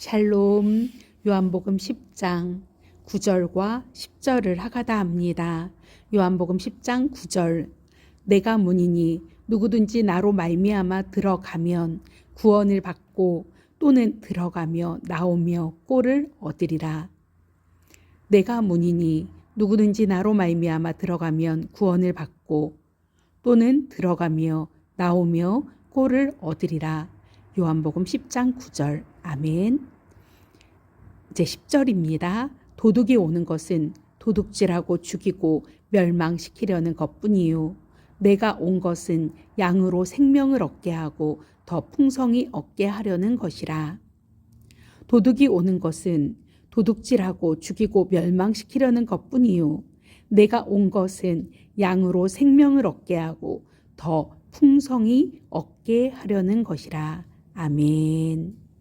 샬롬 요한복음 10장 9절과 10절을 하가다 합니다. 요한복음 10장 9절 내가 문이니 누구든지 나로 말미암아 들어가면 구원을 받고 또는 들어가며 나오며 꼴을 얻으리라. 내가 문이니 누구든지 나로 말미암아 들어가면 구원을 받고 또는 들어가며 나오며 꼴을 얻으리라. 요한복음 10장 9절. 아멘. 이제 10절입니다. 도둑이 오는 것은 도둑질하고 죽이고 멸망시키려는 것뿐이요. 내가 온 것은 양으로 생명을 얻게 하고 더 풍성히 얻게 하려는 것이라. 도둑이 오는 것은 도둑질하고 죽이고 멸망시키려는 것뿐이요. 내가 온 것은 양으로 생명을 얻게 하고 더 풍성히 얻게 하려는 것이라. 아멘.